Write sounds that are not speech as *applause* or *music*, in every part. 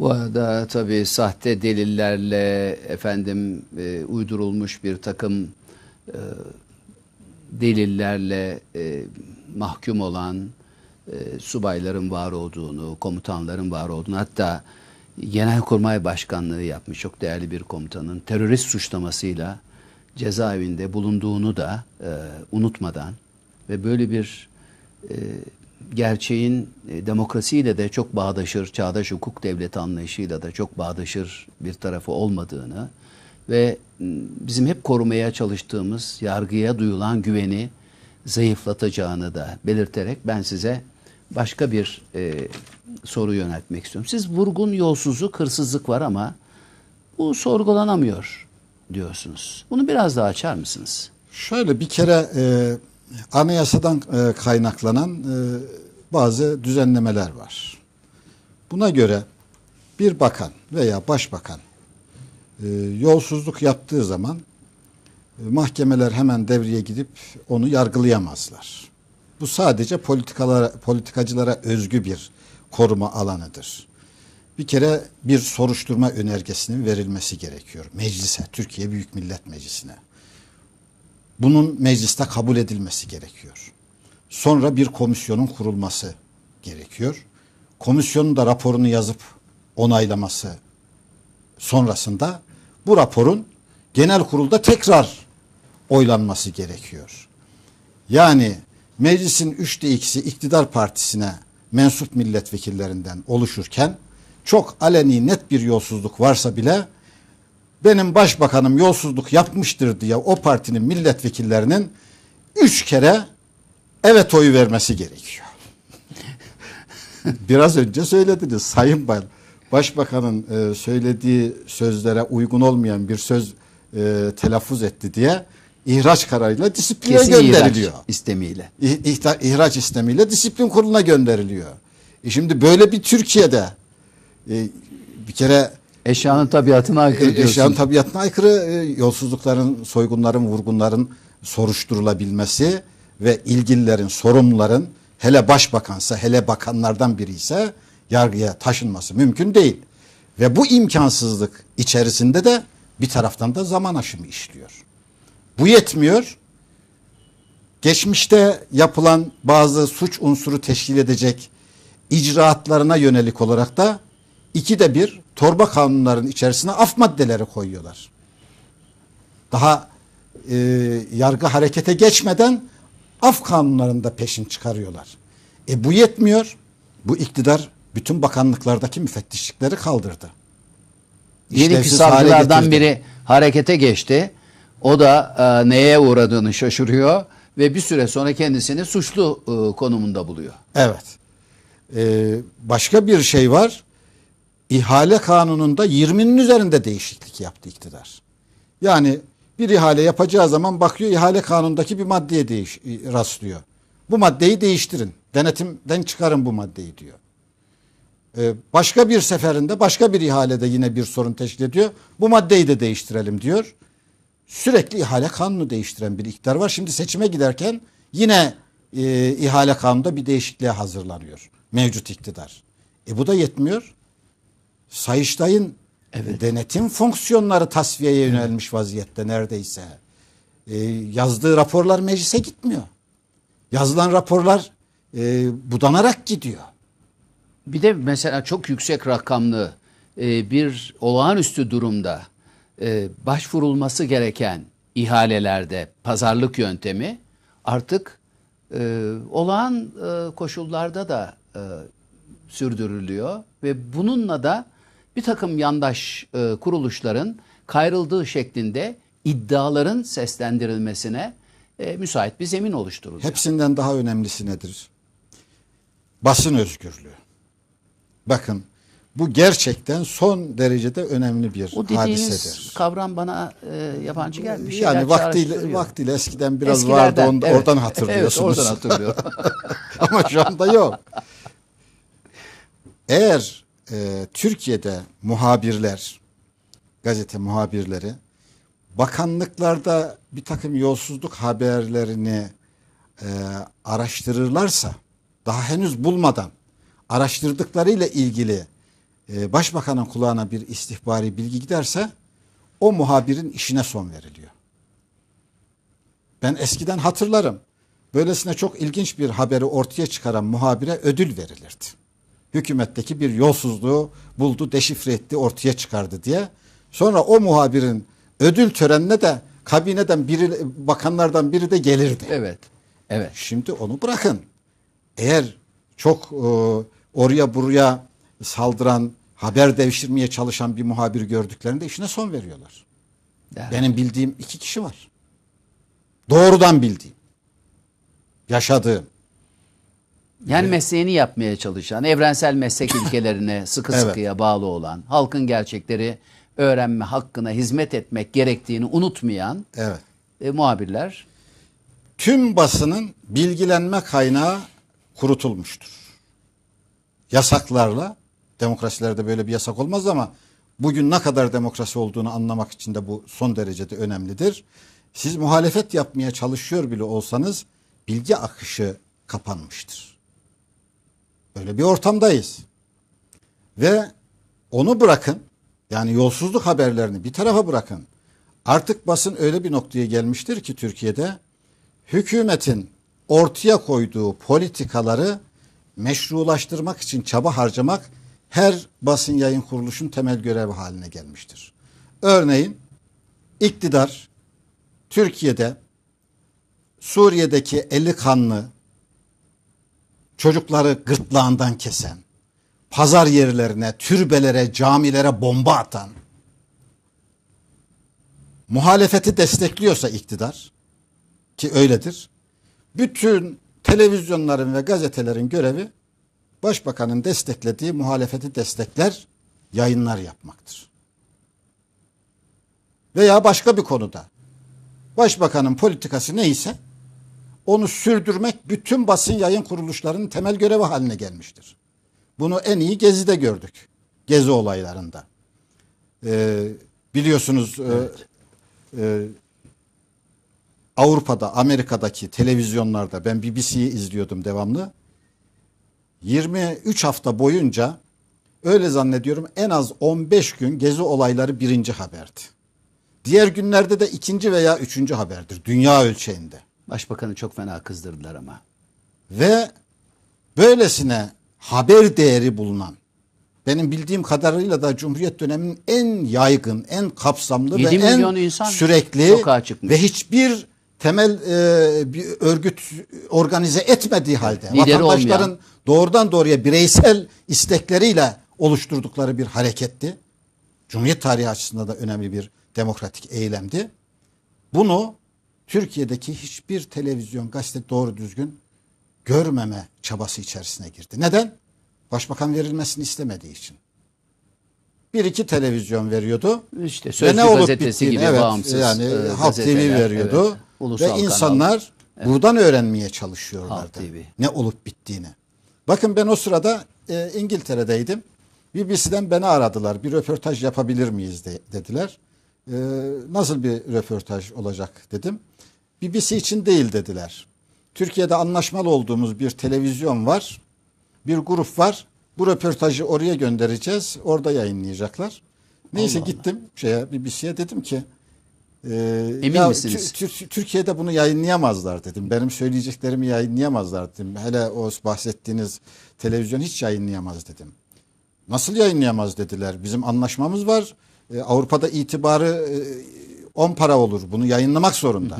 Bu arada tabii sahte delillerle efendim e, uydurulmuş bir takım e, delillerle e, mahkum olan e, subayların var olduğunu, komutanların var olduğunu hatta Genelkurmay Başkanlığı yapmış çok değerli bir komutanın terörist suçlamasıyla cezaevinde bulunduğunu da e, unutmadan ve böyle bir e, gerçeğin e, demokrasiyle de çok bağdaşır, çağdaş hukuk devleti anlayışıyla da çok bağdaşır bir tarafı olmadığını ve bizim hep korumaya çalıştığımız yargıya duyulan güveni zayıflatacağını da belirterek ben size başka bir e, soru yöneltmek istiyorum. Siz vurgun yolsuzluk, hırsızlık var ama bu sorgulanamıyor diyorsunuz. Bunu biraz daha açar mısınız? Şöyle bir kere e, anayasadan e, kaynaklanan e, bazı düzenlemeler var. Buna göre bir bakan veya başbakan e, yolsuzluk yaptığı zaman mahkemeler hemen devreye gidip onu yargılayamazlar. Bu sadece politikalara, politikacılara özgü bir koruma alanıdır. Bir kere bir soruşturma önergesinin verilmesi gerekiyor meclise, Türkiye Büyük Millet Meclisi'ne bunun mecliste kabul edilmesi gerekiyor. Sonra bir komisyonun kurulması gerekiyor. Komisyonun da raporunu yazıp onaylaması sonrasında bu raporun genel kurulda tekrar oylanması gerekiyor. Yani meclisin üçte ikisi iktidar partisine mensup milletvekillerinden oluşurken çok aleni net bir yolsuzluk varsa bile benim başbakanım yolsuzluk yapmıştır diye o partinin milletvekillerinin üç kere evet oyu vermesi gerekiyor. *laughs* Biraz önce söylediniz Sayın Bay Başbakanın e, söylediği sözlere uygun olmayan bir söz e, telaffuz etti diye ihraç kararıyla disipline Kesin gönderiliyor. ihraç istemiyle. İh- ihta- ihraç istemiyle disiplin kuruluna gönderiliyor. E şimdi böyle bir Türkiye'de e, bir kere Eşyanın tabiatına aykırı e, diyorsun. eşyanın tabiatına aykırı e, yolsuzlukların, soygunların, vurgunların soruşturulabilmesi ve ilgililerin, sorumluların hele başbakansa, hele bakanlardan biri ise yargıya taşınması mümkün değil. Ve bu imkansızlık içerisinde de bir taraftan da zaman aşımı işliyor. Bu yetmiyor. Geçmişte yapılan bazı suç unsuru teşkil edecek icraatlarına yönelik olarak da ikide bir torba kanunların içerisine af maddeleri koyuyorlar. Daha e, yargı harekete geçmeden af kanunlarında peşin çıkarıyorlar. E bu yetmiyor. Bu iktidar bütün bakanlıklardaki müfettişlikleri kaldırdı. Savcılardan getirdi. biri harekete geçti. O da e, neye uğradığını şaşırıyor ve bir süre sonra kendisini suçlu e, konumunda buluyor. Evet. Ee, başka bir şey var. İhale kanununda 20'nin üzerinde değişiklik yaptı iktidar. Yani bir ihale yapacağı zaman bakıyor ihale kanunundaki bir maddeye değiş, rastlıyor. Bu maddeyi değiştirin. Denetimden çıkarın bu maddeyi diyor. Ee, başka bir seferinde başka bir ihalede yine bir sorun teşkil ediyor. Bu maddeyi de değiştirelim diyor. Sürekli ihale kanunu değiştiren bir iktidar var. Şimdi seçime giderken yine e, ihale kanununda bir değişikliğe hazırlanıyor. Mevcut iktidar. E bu da yetmiyor. Sayıştay'ın denetim fonksiyonları tasfiyeye yönelmiş vaziyette neredeyse. E, yazdığı raporlar meclise gitmiyor. Yazılan raporlar e, budanarak gidiyor. Bir de mesela çok yüksek rakamlı e, bir olağanüstü durumda e, başvurulması gereken ihalelerde pazarlık yöntemi artık e, olağan e, koşullarda da e, sürdürülüyor ve bununla da bir takım yandaş e, kuruluşların kayrıldığı şeklinde iddiaların seslendirilmesine e, müsait bir zemin oluşturuluyor. Hepsinden daha önemlisi nedir? Basın özgürlüğü. Bakın bu gerçekten son derecede önemli bir O hadisedir. kavram bana e, yabancı şeyler Yani vaktiyle, vaktiyle eskiden biraz Eskilerden, vardı on- evet. oradan *laughs* hatırlıyorsunuz. Evet oradan hatırlıyorum. *laughs* Ama şu anda yok. *laughs* Eğer e, Türkiye'de muhabirler, gazete muhabirleri bakanlıklarda bir takım yolsuzluk haberlerini e, araştırırlarsa daha henüz bulmadan araştırdıklarıyla ilgili e, başbakanın kulağına bir istihbari bilgi giderse o muhabirin işine son veriliyor. Ben eskiden hatırlarım. Böylesine çok ilginç bir haberi ortaya çıkaran muhabire ödül verilirdi. Hükümetteki bir yolsuzluğu buldu, deşifre etti, ortaya çıkardı diye. Sonra o muhabirin ödül törenine de kabineden biri, bakanlardan biri de gelirdi. Evet. Evet. Şimdi onu bırakın. Eğer çok e, oraya buraya saldıran, haber devşirmeye çalışan bir muhabir gördüklerinde işine son veriyorlar. Yani. Benim bildiğim iki kişi var. Doğrudan bildiğim. Yaşadığım. Yani mesleğini yapmaya çalışan, evrensel meslek ilkelerine *laughs* sıkı Evet. sıkıya bağlı olan, halkın gerçekleri öğrenme hakkına hizmet etmek gerektiğini unutmayan Evet. e, muhabirler Tüm basının bilgilenme kaynağı kurutulmuştur. Yasaklarla, demokrasilerde böyle bir yasak olmaz ama bugün ne kadar demokrasi olduğunu anlamak için de bu son derecede önemlidir. Siz muhalefet yapmaya çalışıyor bile olsanız bilgi akışı kapanmıştır. Böyle bir ortamdayız. Ve onu bırakın, yani yolsuzluk haberlerini bir tarafa bırakın. Artık basın öyle bir noktaya gelmiştir ki Türkiye'de hükümetin ortaya koyduğu politikaları meşrulaştırmak için çaba harcamak her basın yayın kuruluşun temel görevi haline gelmiştir. Örneğin iktidar Türkiye'de Suriye'deki eli kanlı çocukları gırtlağından kesen, pazar yerlerine, türbelere, camilere bomba atan, muhalefeti destekliyorsa iktidar, ki öyledir. Bütün televizyonların ve gazetelerin görevi başbakanın desteklediği muhalefeti destekler, yayınlar yapmaktır. Veya başka bir konuda başbakanın politikası neyse onu sürdürmek bütün basın yayın kuruluşlarının temel görevi haline gelmiştir. Bunu en iyi Gezi'de gördük. Gezi olaylarında. Ee, biliyorsunuz e, e, Avrupa'da, Amerika'daki televizyonlarda ben BBC'yi izliyordum devamlı. 23 hafta boyunca öyle zannediyorum en az 15 gün gezi olayları birinci haberdi. Diğer günlerde de ikinci veya üçüncü haberdir dünya ölçeğinde. Başbakanı çok fena kızdırdılar ama. Ve böylesine haber değeri bulunan benim bildiğim kadarıyla da Cumhuriyet döneminin en yaygın, en kapsamlı ve 7 en insan sürekli ve hiçbir temel e, bir örgüt organize etmediği halde Lideri vatandaşların olmayan. doğrudan doğruya bireysel istekleriyle oluşturdukları bir hareketti. Cumhuriyet tarihi açısından da önemli bir demokratik eylemdi. Bunu Türkiye'deki hiçbir televizyon, gazete doğru düzgün görmeme çabası içerisine girdi. Neden? Başbakan verilmesini istemediği için. Bir iki televizyon veriyordu. İşte Sözcü ne olup gazetesi bittiğini, gibi evet, bağımsız yani e, Halk TV veriyordu evet, ulusal ve kanal. insanlar buradan öğrenmeye çalışıyorlardı. Ne olup bittiğini. Bakın ben o sırada e, İngiltere'deydim. BBC'den beni aradılar. Bir röportaj yapabilir miyiz de, dediler. E, nasıl bir röportaj olacak dedim. BBC için değil dediler. Türkiye'de anlaşmalı olduğumuz bir televizyon var. Bir grup var. Bu röportajı oraya göndereceğiz. Orada yayınlayacaklar. Neyse Allah gittim şeye BBC'ye dedim ki e, Emin ya misiniz? Tü- Tür- Türkiye'de bunu yayınlayamazlar dedim. Benim söyleyeceklerimi yayınlayamazlar dedim. Hele o bahsettiğiniz televizyon hiç yayınlayamaz dedim. Nasıl yayınlayamaz dediler. Bizim anlaşmamız var. E, Avrupa'da itibarı e, para olur. Bunu yayınlamak zorunda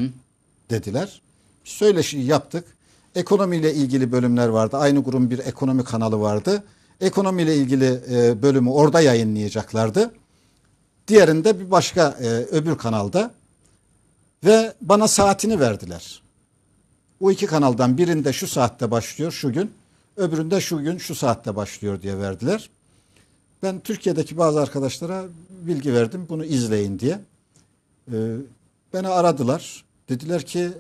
dediler. Söyleşi yaptık. Ekonomiyle ilgili bölümler vardı. Aynı grubun bir ekonomi kanalı vardı. Ekonomiyle ilgili e, bölümü orada yayınlayacaklardı. Diğerinde bir başka e, öbür kanalda ve bana saatini verdiler. O iki kanaldan birinde şu saatte başlıyor şu gün, öbüründe şu gün şu saatte başlıyor diye verdiler. Ben Türkiye'deki bazı arkadaşlara bilgi verdim bunu izleyin diye. Ee, beni aradılar. Dediler ki e,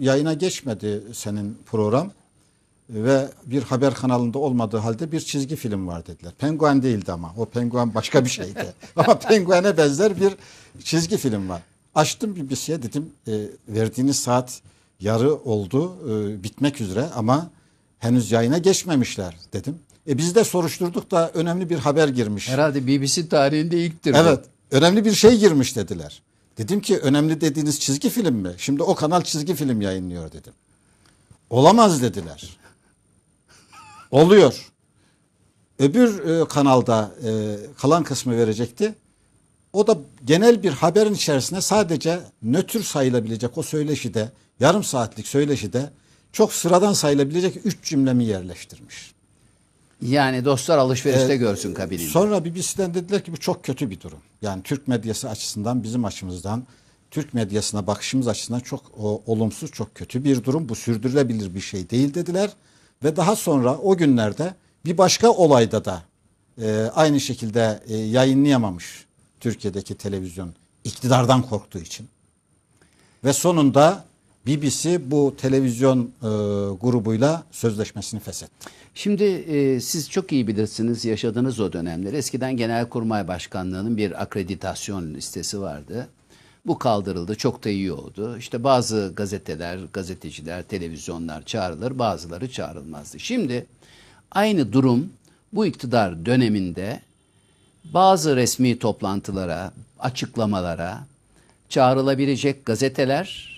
yayına geçmedi senin program ve bir haber kanalında olmadığı halde bir çizgi film var dediler. Penguen değildi ama. O penguen başka bir şeydi. *laughs* ama penguene benzer bir çizgi film var. Açtım BBC'ye dedim e, verdiğiniz saat yarı oldu e, bitmek üzere ama henüz yayına geçmemişler dedim. E biz de soruşturduk da önemli bir haber girmiş. Herhalde BBC tarihinde ilktir. Evet. Önemli bir şey girmiş dediler. Dedim ki önemli dediğiniz çizgi film mi? Şimdi o kanal çizgi film yayınlıyor dedim. Olamaz dediler. *laughs* Oluyor. Öbür e, kanalda e, kalan kısmı verecekti. O da genel bir haberin içerisine sadece nötr sayılabilecek o söyleşide, yarım saatlik söyleşide çok sıradan sayılabilecek üç cümlemi yerleştirmiş. Yani dostlar alışverişte Ee, görsün kabinini. Sonra BBC'den dediler ki bu çok kötü bir durum. Yani Türk medyası açısından bizim açımızdan Türk medyasına bakışımız açısından çok o, olumsuz, çok kötü bir durum. Bu sürdürülebilir bir şey değil dediler. Ve daha sonra o günlerde bir başka olayda da e, aynı şekilde e, yayınlayamamış Türkiye'deki televizyon iktidardan korktuğu için. Ve sonunda BBC bu televizyon e, grubuyla sözleşmesini feshetti. Şimdi e, siz çok iyi bilirsiniz yaşadığınız o dönemleri. Eskiden Genelkurmay Başkanlığı'nın bir akreditasyon listesi vardı. Bu kaldırıldı. Çok da iyi oldu. İşte bazı gazeteler, gazeteciler, televizyonlar çağrılır, bazıları çağrılmazdı. Şimdi aynı durum bu iktidar döneminde bazı resmi toplantılara, açıklamalara çağrılabilecek gazeteler,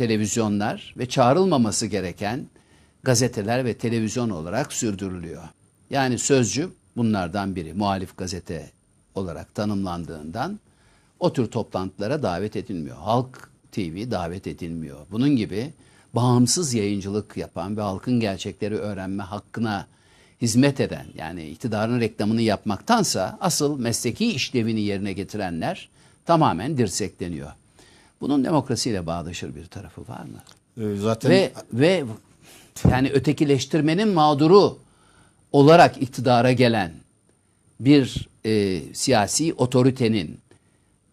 televizyonlar ve çağrılmaması gereken gazeteler ve televizyon olarak sürdürülüyor. Yani Sözcü bunlardan biri muhalif gazete olarak tanımlandığından o tür toplantılara davet edilmiyor. Halk TV davet edilmiyor. Bunun gibi bağımsız yayıncılık yapan ve halkın gerçekleri öğrenme hakkına hizmet eden yani iktidarın reklamını yapmaktansa asıl mesleki işlevini yerine getirenler tamamen dirsekleniyor. Bunun demokrasiyle bağdaşır bir tarafı var mı? E, zaten Ve ve yani ötekileştirmenin mağduru olarak iktidara gelen bir e, siyasi otoritenin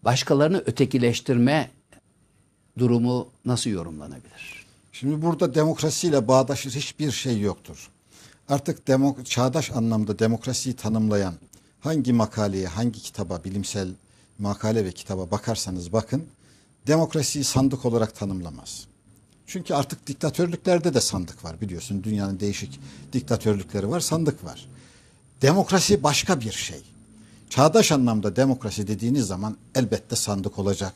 başkalarını ötekileştirme durumu nasıl yorumlanabilir? Şimdi burada demokrasiyle bağdaşır hiçbir şey yoktur. Artık demo, çağdaş anlamda demokrasiyi tanımlayan hangi makaleye, hangi kitaba, bilimsel makale ve kitaba bakarsanız bakın, demokrasiyi sandık olarak tanımlamaz. Çünkü artık diktatörlüklerde de sandık var biliyorsun. Dünyanın değişik diktatörlükleri var, sandık var. Demokrasi başka bir şey. Çağdaş anlamda demokrasi dediğiniz zaman elbette sandık olacak.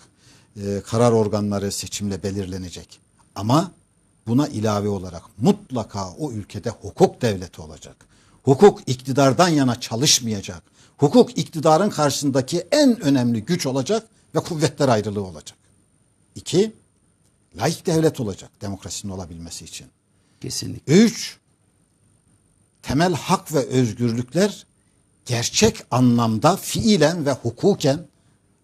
Ee, karar organları seçimle belirlenecek. Ama buna ilave olarak mutlaka o ülkede hukuk devleti olacak. Hukuk iktidardan yana çalışmayacak. Hukuk iktidarın karşısındaki en önemli güç olacak ve kuvvetler ayrılığı olacak. İki, laik devlet olacak demokrasinin olabilmesi için. Kesinlikle. Üç, temel hak ve özgürlükler gerçek anlamda fiilen ve hukuken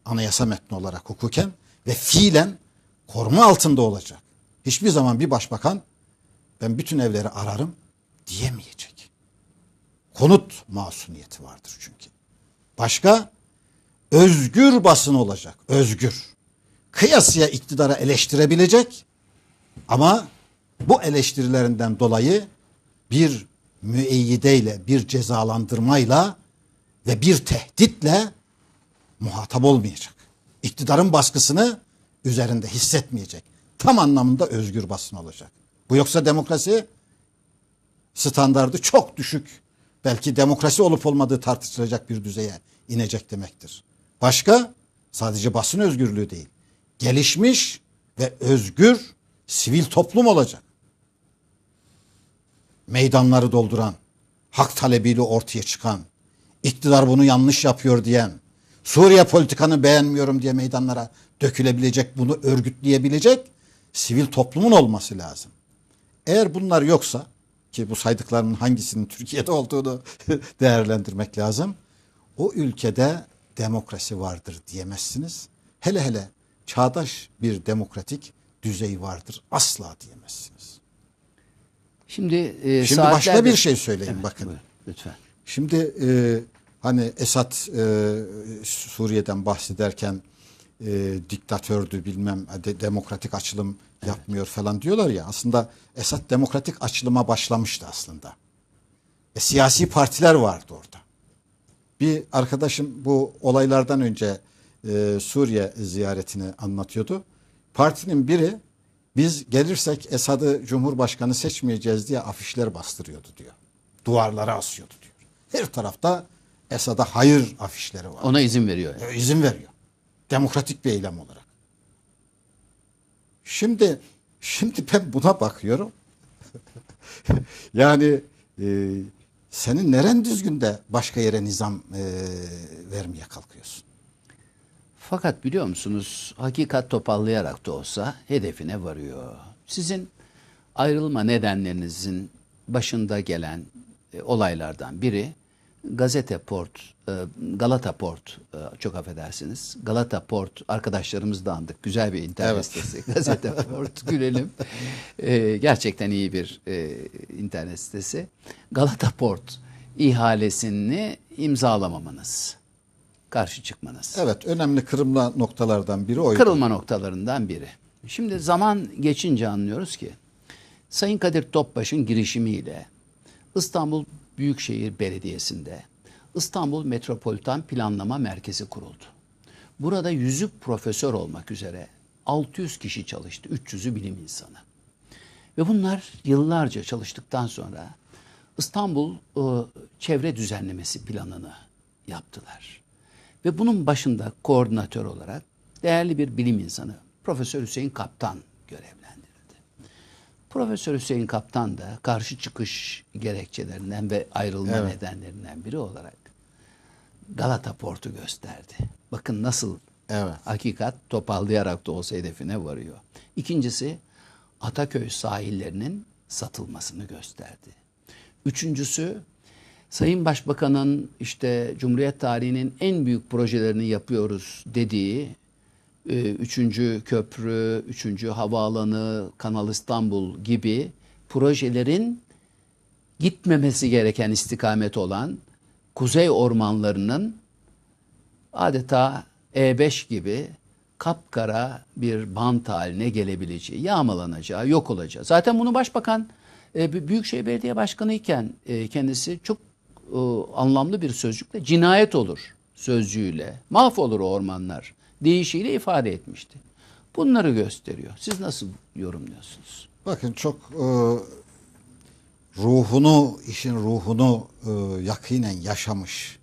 anayasa metni olarak hukuken ve fiilen koruma altında olacak. Hiçbir zaman bir başbakan ben bütün evleri ararım diyemeyecek. Konut masumiyeti vardır çünkü. Başka özgür basın olacak. Özgür. Kıyasıya iktidara eleştirebilecek ama bu eleştirilerinden dolayı bir müeyyideyle, bir cezalandırmayla ve bir tehditle muhatap olmayacak. İktidarın baskısını üzerinde hissetmeyecek. Tam anlamında özgür basın olacak. Bu yoksa demokrasi standardı çok düşük. Belki demokrasi olup olmadığı tartışılacak bir düzeye inecek demektir. Başka sadece basın özgürlüğü değil. Gelişmiş ve özgür sivil toplum olacak. Meydanları dolduran, hak talebiyle ortaya çıkan, iktidar bunu yanlış yapıyor diyen, Suriye politikanı beğenmiyorum diye meydanlara dökülebilecek, bunu örgütleyebilecek sivil toplumun olması lazım. Eğer bunlar yoksa ki bu saydıklarımın hangisinin Türkiye'de olduğunu *laughs* değerlendirmek lazım. O ülkede demokrasi vardır diyemezsiniz. Hele hele çağdaş bir demokratik düzey vardır asla diyemezsiniz. Şimdi e, Şimdi başka saatlerdir- bir şey söyleyeyim Evet, bakın. buyurun, lütfen. Şimdi e, hani Esad e, Suriye'den bahsederken e, diktatördü bilmem de, demokratik açılım yapmıyor falan diyorlar ya aslında Esad demokratik açılıma başlamıştı aslında. E, siyasi partiler vardı orada. Bir arkadaşım bu olaylardan önce e, Suriye ziyaretini anlatıyordu. Partinin biri biz gelirsek Esad'ı Cumhurbaşkanı seçmeyeceğiz diye afişler bastırıyordu diyor. Duvarlara asıyordu diyor. Her tarafta Esad'a hayır afişleri var. Ona izin veriyor. yani. E, izin veriyor. Demokratik bir eylem olarak. Şimdi şimdi ben buna bakıyorum. *laughs* yani e, senin neren düzgün de başka yere nizam e, vermeye kalkıyorsun. Fakat biliyor musunuz hakikat toparlayarak da olsa hedefine varıyor. Sizin ayrılma nedenlerinizin başında gelen e, olaylardan biri Gazete Port, e, Galata Port e, çok affedersiniz. Galata Port arkadaşlarımız da andık. Güzel bir internet Evet. sitesi. Gazete *laughs* Port gülelim. E, gerçekten iyi bir e, internet sitesi. Galata Port ihalesini imzalamamanız. Karşı çıkmanız. Evet önemli kırılma noktalardan biri oydu. Kırılma noktalarından biri. Şimdi zaman geçince anlıyoruz ki Sayın Kadir Topbaş'ın girişimiyle İstanbul Büyükşehir Belediyesi'nde İstanbul Metropolitan Planlama Merkezi kuruldu. Burada yüzü profesör olmak üzere 600 kişi çalıştı, 300'ü bilim insanı. Ve bunlar yıllarca çalıştıktan sonra İstanbul e, çevre düzenlemesi planını yaptılar. Ve bunun başında koordinatör olarak değerli bir bilim insanı Profesör Hüseyin Kaptan görevlendirildi. Profesör Hüseyin Kaptan da karşı çıkış gerekçelerinden ve ayrılma Evet. nedenlerinden biri olarak Galata Port'u gösterdi. Bakın nasıl Evet. hakikat toparlayarak da olsa hedefine varıyor. İkincisi Ataköy sahillerinin satılmasını gösterdi. Üçüncüsü Sayın Başbakan'ın işte Cumhuriyet tarihinin en büyük projelerini yapıyoruz dediği e, üçüncü köprü, üçüncü havaalanı, Kanal İstanbul gibi projelerin gitmemesi gereken istikamet olan kuzey ormanlarının adeta E5 gibi kapkara bir bant haline gelebileceği, yağmalanacağı, yok olacağı. Zaten bunu başbakan e, Büyükşehir Belediye Başkanı iken e, kendisi çok e, anlamlı bir sözcükle cinayet olur sözcüğüyle, mahvolur ormanlar deyişiyle ifade etmişti. Bunları gösteriyor. Siz nasıl yorumluyorsunuz? Bakın çok e, ruhunu, işin ruhunu e, yakinen yaşamış,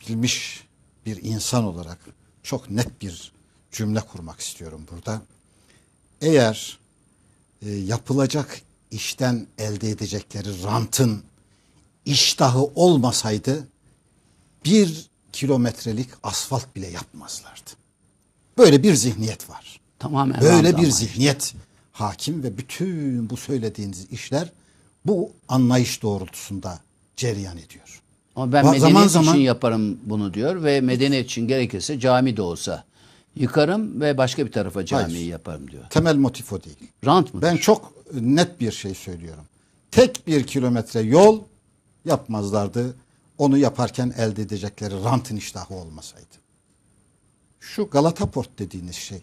bilmiş bir insan olarak çok net bir cümle kurmak istiyorum burada. Eğer e, yapılacak işten elde edecekleri rantın iştahı olmasaydı bir kilometrelik asfalt bile yapmazlardı. Böyle bir zihniyet var. Tamamen Böyle bir zihniyet hakim ve bütün bu söylediğiniz işler bu anlayış doğrultusunda cereyan ediyor. Ama ben medeniyet zaman için zaman- yaparım bunu diyor ve medeniyet için gerekirse cami de olsa yıkarım ve başka bir tarafa camiyi Hayır. yaparım diyor. Temel motif o değil. Rant mı? Ben çok net bir şey söylüyorum. Tek bir kilometre yol yapmazlardı. Onu yaparken elde edecekleri rantın iştahı olmasaydı. Şu Galata Port dediğiniz şey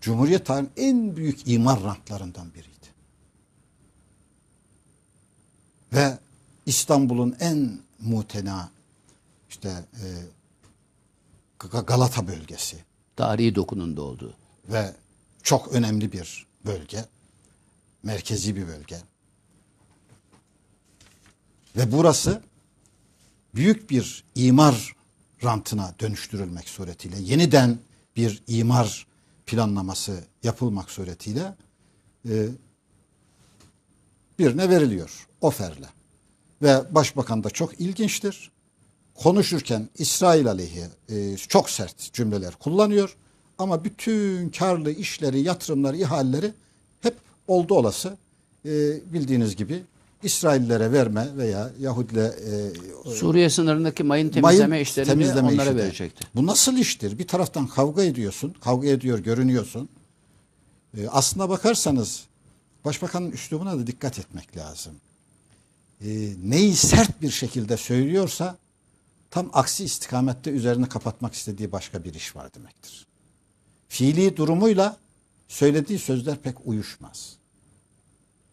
Cumhuriyet tarihinin en büyük imar rantlarından biriydi. Ve İstanbul'un en mutena işte e, Galata bölgesi Tarihi dokununda olduğu. ve çok önemli bir bölge. Merkezi bir bölge. Ve burası büyük bir imar rantına dönüştürülmek suretiyle yeniden bir imar planlaması yapılmak suretiyle e, birine veriliyor oferle. Ve başbakan da çok ilginçtir. Konuşurken İsrail aleyhi e, çok sert cümleler kullanıyor. Ama bütün karlı işleri, yatırımları, ihaleleri hep oldu olası e, bildiğiniz gibi İsraillere verme veya Yahudile e, Suriye sınırındaki mayın temizleme mayın işlerini temizleme onlara işi de. verecekti. Bu nasıl iştir? Bir taraftan kavga ediyorsun, kavga ediyor, görünüyorsun. Ee, aslına bakarsanız başbakanın üslubuna da dikkat etmek lazım. Ee, neyi sert bir şekilde söylüyorsa tam aksi istikamette üzerini kapatmak istediği başka bir iş var demektir. Fiili durumuyla söylediği sözler pek uyuşmaz.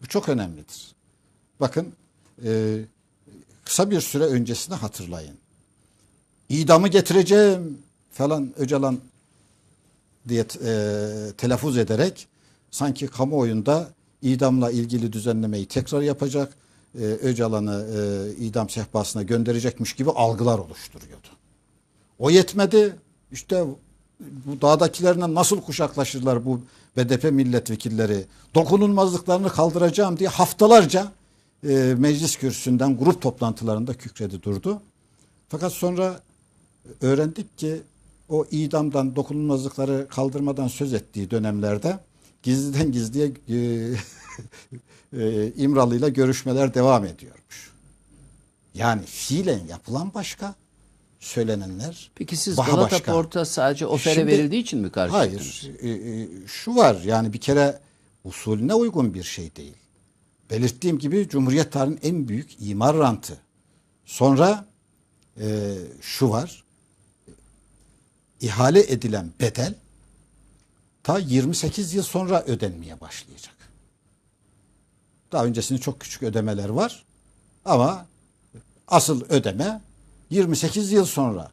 Bu çok önemlidir. Bakın e, kısa bir süre öncesini hatırlayın idamı getireceğim falan Öcalan diye e, telaffuz ederek sanki kamuoyunda idamla ilgili düzenlemeyi tekrar yapacak. e, Öcalan'ı e, idam sehpasına gönderecekmiş gibi algılar oluşturuyordu. O yetmedi. İşte bu dağdakilerle nasıl kuşaklaşırlar bu BDP milletvekilleri? Dokunulmazlıklarını kaldıracağım diye haftalarca e, meclis kürsüsünden grup toplantılarında kükredi durdu. Fakat sonra öğrendik ki o idamdan dokunulmazlıkları kaldırmadan söz ettiği dönemlerde gizliden gizliye e, *laughs* e, İmralı'yla görüşmeler devam ediyormuş. Yani fiilen yapılan başka, söylenenler Peki siz daha Galata başka. Port'a sadece ofere Şimdi- verildiği için mi karşı? Hayır. e, e, şu var yani bir kere usulüne uygun bir şey değil. Belirttiğim gibi Cumhuriyet tarihinin en büyük imar rantı. Sonra e, şu var. ihale edilen bedel ta 28 yıl sonra ödenmeye başlayacak. Daha öncesinde çok küçük ödemeler var. Ama asıl ödeme 28 yıl sonra.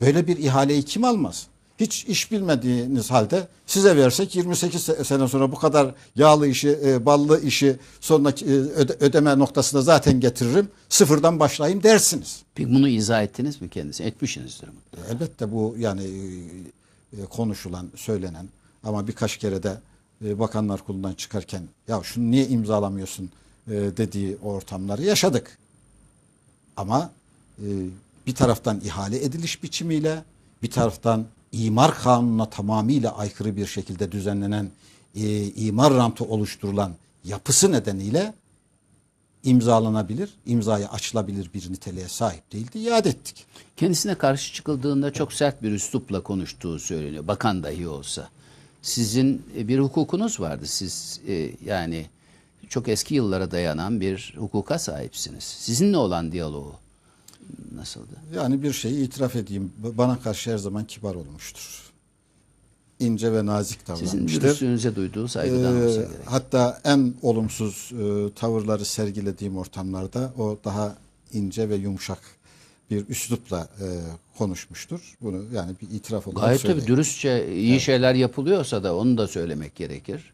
Böyle bir ihaleyi kim almaz? Hiç iş bilmediğiniz halde size versek 28 se- sene sonra bu kadar yağlı işi, e, ballı işi sonraki e, öde- ödeme noktasına zaten getiririm. Sıfırdan başlayayım dersiniz. Peki bunu izah ettiniz mi kendisi? Etmişsinizdir mutlaka. Elbette bu yani e, e, konuşulan, söylenen ama birkaç kere de e, Bakanlar Kurulu'ndan çıkarken ya şunu niye imzalamıyorsun e, dediği ortamları yaşadık. Ama e, bir taraftan ihale ediliş biçimiyle bir taraftan imar kanununa tamamıyla aykırı bir şekilde düzenlenen e, imar rantı oluşturulan yapısı nedeniyle imzalanabilir, imzaya açılabilir bir niteliğe sahip değildi. iade ettik. Kendisine karşı çıkıldığında çok sert bir üslupla konuştuğu söyleniyor. Bakan dahi olsa. Sizin e, bir hukukunuz vardı. Siz e, yani çok eski yıllara dayanan bir hukuka sahipsiniz. Sizinle olan diyaloğu nasıldı? Yani bir şeyi itiraf edeyim. Bana karşı her zaman kibar olmuştur. İnce ve nazik Sizin davranmıştır. dürüstlüğünüze duyduğu saygıdan Ee, olsa gerek. hatta en olumsuz e, tavırları sergilediğim ortamlarda o daha ince ve yumuşak bir üslupla e, konuşmuştur. Bunu yani bir itiraf olarak Gayet söyleyeyim. tabii dürüstçe iyi şeyler yapılıyorsa da onu da söylemek gerekir.